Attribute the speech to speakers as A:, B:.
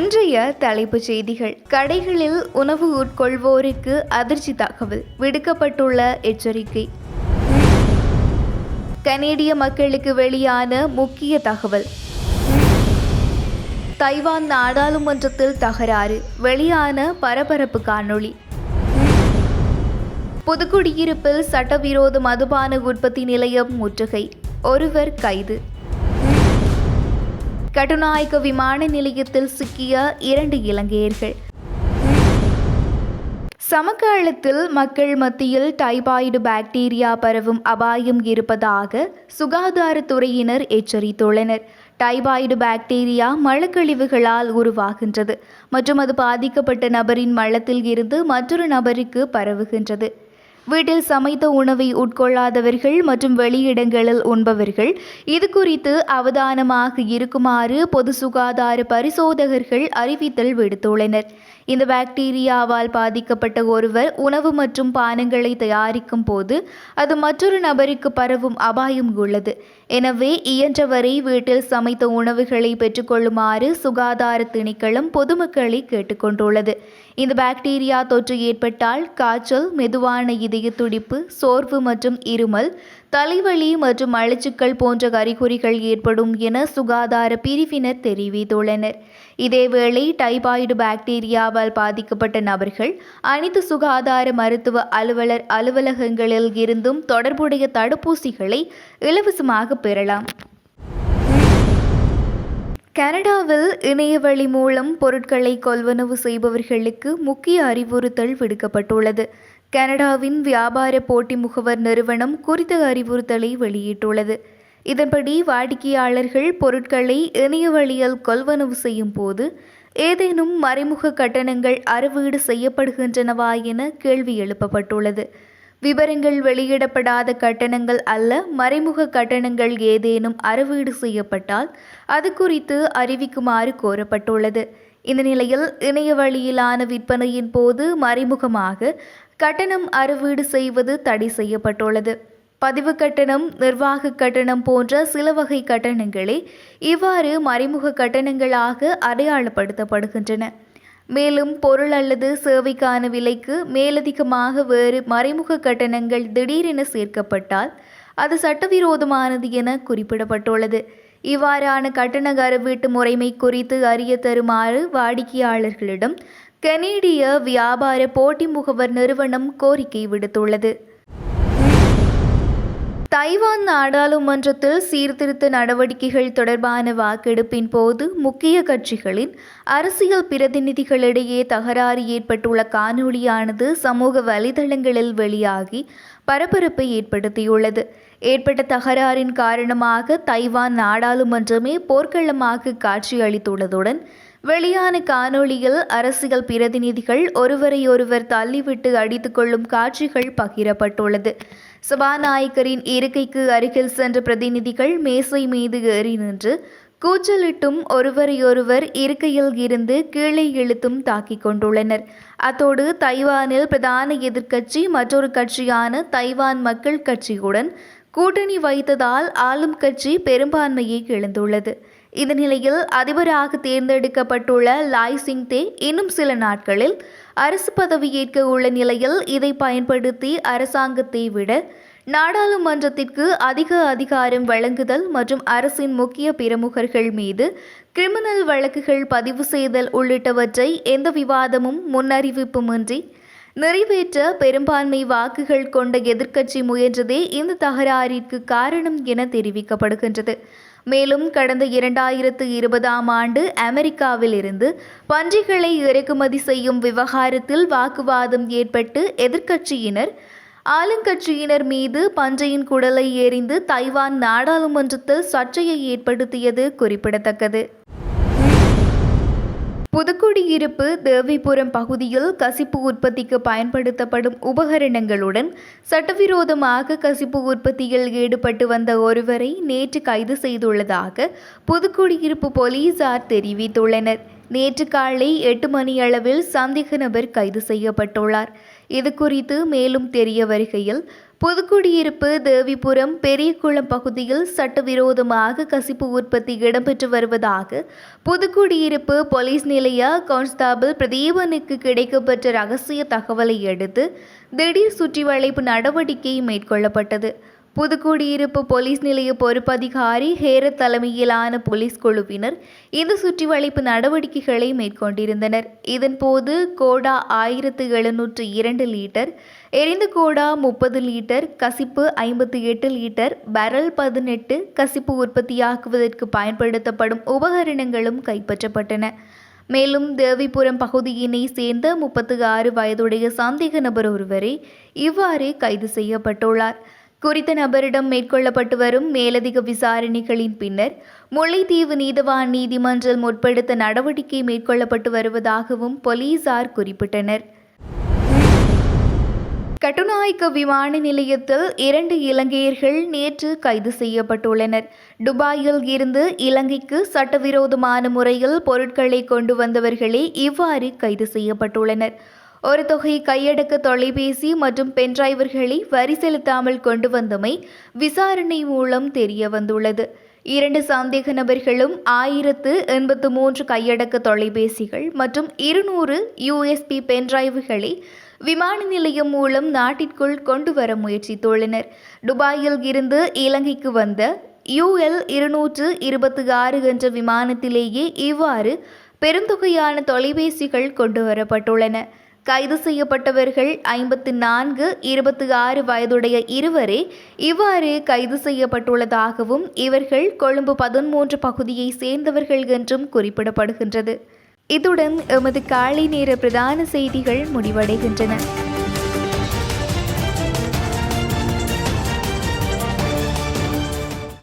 A: இன்றைய தலைப்புச் செய்திகள். கடைகளில் உணவு உட்கொள்வோருக்கு அதிர்ச்சி தகவல். விடுக்கப்பட்டுள்ள எச்சரிக்கை. கனேடிய மக்களுக்கு வெளியான முக்கிய தகவல். தைவான் நாடாளுமன்றத்தில் தகராறு. வெளியான பரபரப்பு காணொளி. புதுக்குடியிருப்பில் சட்டவிரோத மதுபான உற்பத்தி நிலையம் முற்றுகை. ஒருவர் கைது. கட்டுநாயக்க விமான நிலையத்தில் சிக்கிய இரண்டு இலங்கையர்கள். சமகாலத்தில் மக்கள் மத்தியில் டைபாய்டு பாக்டீரியா பரவும் அபாயம் இருப்பதாக சுகாதாரத்துறையினர் எச்சரித்துள்ளனர். டைபாய்டு பாக்டீரியா மலக்கழிவுகளால் உருவாகின்றது மற்றும் அது பாதிக்கப்பட்ட நபரின் மலத்தில் இருந்து மற்றொரு நபருக்கு பரவுகின்றது. வீட்டில் சமைத்த உணவை உட்கொள்ளாதவர்கள் மற்றும் வெளியிடங்களில் உண்பவர்கள். இது குறித்து அவதானமாக இருக்குமாறு பொது சுகாதார பரிசோதகர்கள் அறிவித்தல் விடுத்துள்ளனர். இந்த பாக்டீரியாவால் பாதிக்கப்பட்ட ஒருவர் உணவு மற்றும் பானங்களை தயாரிக்கும் போது அது மற்றொரு நபருக்கு பரவும் அபாயம் உள்ளது. எனவே இயன்றவரை வீட்டில் சமைத்த உணவுகளை பெற்றுக்கொள்ளுமாறு சுகாதார திணைக்களம் பொதுமக்களை கேட்டுக்கொண்டுள்ளது. இந்த பாக்டீரியா தொற்று ஏற்பட்டால் காய்ச்சல் மெதுவான இதய துடிப்பு சோர்வு மற்றும் இருமல் தலைவலி மற்றும் அழச்சுக்கள் போன்ற அறிகுறிகள் ஏற்படும் என சுகாதார பிரிவினர் தெரிவித்துள்ளனர். இதேவேளை டைபாய்டு பாக்டீரியாவால் பாதிக்கப்பட்ட நபர்கள் அனைத்து சுகாதார மருத்துவ அலுவலர் அலுவலகங்களில் இருந்தும் தொடர்புடைய தடுப்பூசிகளை இலவசமாக பெறலாம். கனடாவில் இணையவழி மூலம் பொருட்களை கொள்வனவு செய்பவர்களுக்கு முக்கிய அறிவுறுத்தல் விடுக்கப்பட்டுள்ளது. கனடாவின் வியாபார போட்டி முகவர் நிறுவனம் குறித்த அறிவுறுத்தலை வெளியிட்டுள்ளது. இதன்படி வாடிக்கையாளர்கள் பொருட்களை இணைய வழியில் கொள்வனவு செய்யும் போது ஏதேனும் மறைமுக கட்டணங்கள் அறவீடு செய்யப்படுகின்றனவா என கேள்வி எழுப்பப்பட்டுள்ளது. விவரங்கள் வெளியிடப்படாத கட்டணங்கள் அல்ல மறைமுக கட்டணங்கள் ஏதேனும் அறவீடு செய்யப்பட்டால் அது குறித்து அறிவிக்குமாறு கோரப்பட்டுள்ளது. இந்த நிலையில் இணைய வழியிலான விற்பனையின் போது மறைமுகமாக கட்டணம் அறுவீடு செய்வது தடை செய்யப்பட்டுள்ளது. பதிவு கட்டணம் நிர்வாக கட்டணம் போன்ற சில வகை கட்டணங்களே இவ்வாறு மறைமுக கட்டணங்களாக அடையாளப்படுத்தப்படுகின்றன. மேலும் பொருள் அல்லது சேவைக்கான விலைக்கு மேலதிகமாக வேறு மறைமுக கட்டணங்கள் திடீரென சேர்க்கப்பட்டால் அது சட்டவிரோதமானது என குறிப்பிடப்பட்டுள்ளது. இவ்வாறான கட்டண கருவீட்டு முறைமை குறித்து அறிய தருமாறு வாடிக்கையாளர்களிடம் கனேடிய வியாபார போட்டி முகவர் நிறுவனம் கோரிக்கை விடுத்துள்ளது. தைவான் நாடாளுமன்றத்தில் சீர்திருத்த நடவடிக்கைகள் தொடர்பான வாக்கெடுப்பின் போது முக்கிய கட்சிகளின் அரசியல் பிரதிநிதிகளிடையே தகராறு ஏற்பட்டுள்ள காணொளியானது சமூக வலைதளங்களில் வெளியாகி பரபரப்பை ஏற்படுத்தியுள்ளது. ஏற்பட்ட தகராறின் காரணமாக தைவான் நாடாளுமன்றமே போர்க்களமாக காட்சியளித்துள்ளதுடன் வெளியான காணொளியில் அரசியல் பிரதிநிதிகள் ஒருவரையொருவர் தள்ளிவிட்டு அடித்துக் கொள்ளும் காட்சிகள் பகிரப்பட்டுள்ளது. சபாநாயகரின் இருக்கைக்கு அருகில் சென்ற பிரதிநிதிகள் மேசை மீது ஏறி நின்று கூச்சலிட்டும் ஒருவரையொருவர் இருக்கையில் இருந்து கீழே இழுத்தும் தாக்கிக் கொண்டுள்ளனர். அத்தோடு தைவானில் பிரதான எதிர்க்கட்சி மற்றொரு கட்சியான தைவான் மக்கள் கட்சியுடன் கூட்டணி வைத்ததால் ஆளும் கட்சி பெரும்பான்மையை இழந்துள்ளது. இந்த நிலையில் அதிபராக தேர்ந்தெடுக்கப்பட்டுள்ள லாய் சிங் தே இன்னும் சில நாட்களில் அரசு பதவியேற்க உள்ள நிலையில் இதை பயன்படுத்தி அரசாங்கத்தை விட நாடாளுமன்றத்திற்கு அதிக அதிகாரம் வழங்குதல் மற்றும் அரசின் முக்கிய பிரமுகர்கள் மீது கிரிமினல் வழக்குகள் பதிவு செய்தல் உள்ளிட்டவற்றை எந்த விவாதமும் முன்னறிவிப்புமின்றி நிறைவேற்ற பெரும்பான்மை வாக்குகள் கொண்ட எதிர்க்கட்சி முயன்றதே இந்த தகராறிற்கு காரணம் என தெரிவிக்கப்படுகின்றது. மேலும் கடந்த இரண்டாயிரத்து இருபதாம் ஆண்டு அமெரிக்காவில் இருந்து பன்றிகளை இறக்குமதி செய்யும் விவகாரத்தில் வாக்குவாதம் ஏற்பட்டு எதிர்க்கட்சியினர் ஆளுங்கட்சியினர் மீது பன்றையின் குடலை எறிந்து தைவான் நாடாளுமன்றத்தில் சர்ச்சையை ஏற்படுத்தியது குறிப்பிடத்தக்கது. புதுக்குடியிருப்பு தேவிபுரம் பகுதியில் கசிப்பு உற்பத்திக்கு பயன்படுத்தப்படும் உபகரணங்களுடன் சட்டவிரோதமாக கசிப்பு உற்பத்தியில் ஈடுபட்டு வந்த ஒருவரை நேற்று கைது செய்துள்ளதாக புதுக்குடியிருப்பு போலீசார் தெரிவித்துள்ளனர். நேற்று காலை எட்டு மணி அளவில் சந்தேக நபர் கைது செய்யப்பட்டுள்ளார். இது குறித்து மேலும் தெரிய வருகையில் புதுக்குடியிருப்பு தேவிபுரம் பெரியகுளம் பகுதியில் சட்டவிரோதமாக கசிப்பு உற்பத்தி இடம்பெற்று வருவதாக புதுக்குடியிருப்பு போலீஸ் நிலைய கான்ஸ்டாபிள் பிரதீபனுக்கு கிடைக்கப்பெற்ற ரகசிய தகவலை அடுத்து திடீர் சுற்றிவளைப்பு நடவடிக்கை மேற்கொள்ளப்பட்டது. புதுக்குடியிருப்பு போலீஸ் நிலைய பொறுப்பதிகாரி ஹேரத் தலைமையிலான போலீஸ் குழுவினர் இந்த சுற்றிவளைப்பு நடவடிக்கைகளை மேற்கொண்டிருந்தனர். இதன்போது கோடா ஆயிரத்து எழுநூற்று இரண்டு லிட்டர் எரிந்த கோடா முப்பது லிட்டர் கசிப்பு ஐம்பத்தி எட்டு லிட்டர் பரல் பதினெட்டு கசிப்பு உற்பத்தியாக்குவதற்கு பயன்படுத்தப்படும் உபகரணங்களும் கைப்பற்றப்பட்டன. மேலும் தேவிபுரம் பகுதியினை சேர்ந்த முப்பத்து ஆறு வயதுடைய சந்தேக நபர் ஒருவரே இவ்வாறு கைது செய்யப்பட்டுள்ளார். குறித்த நபரிடம் மேற்கொள்ளப்பட்டு வரும் மேலதிக விசாரணைகளின் பின்னர் முல்லைத்தீவு நீதவான் நீதிமன்றம் முற்படுத்த நடவடிக்கை மேற்கொள்ளப்பட்டு வருவதாகவும் போலீசார் குறிப்பிட்டனர். கட்டுநாயக்க விமான நிலையத்தில் இரண்டு இலங்கையர்கள் நேற்று கைது செய்யப்பட்டுள்ளனர். துபாயில் இருந்து இலங்கைக்கு சட்டவிரோதமான முறையில் பொருட்களை கொண்டு வந்தவர்களே இவ்வாறு கைது செய்யப்பட்டுள்ளனர். ஒரு தொகை கையடக்க தொலைபேசி மற்றும் பென்டிரைவர்களை வரி செலுத்தாமல் கொண்டு வந்தமை விசாரணை மூலம் தெரிய வந்துள்ளது. இரண்டு சந்தேக நபர்களும் ஆயிரத்து எண்பத்து மூன்று கையடக்க தொலைபேசிகள் மற்றும் இருநூறு யூஎஸ்பி பென்டிரைவுகளை விமான நிலையம் மூலம் நாட்டிற்குள் கொண்டு வர முயற்சித்துள்ளனர். துபாயில் இருந்து இலங்கைக்கு வந்த யுஎல் இருநூற்று இருபத்தி ஆறு என்ற விமானத்திலேயே இவ்வாறு பெருந்தொகையான தொலைபேசிகள் கொண்டு வரப்பட்டுள்ளன. கைது செய்யப்பட்டவர்கள் ஐம்பத்து நான்கு இருபத்தி ஆறு வயதுடைய இருவரே இவ்வாறு கைது செய்யப்பட்டுள்ளதாகவும் இவர்கள் கொழும்பு பதிமூன்று பகுதியை சேர்ந்தவர்கள் என்றும் குறிப்பிடப்படுகின்றது. இத்துடன் எமது காலை நேர பிரதான செய்திகள் முடிவடைகின்றன.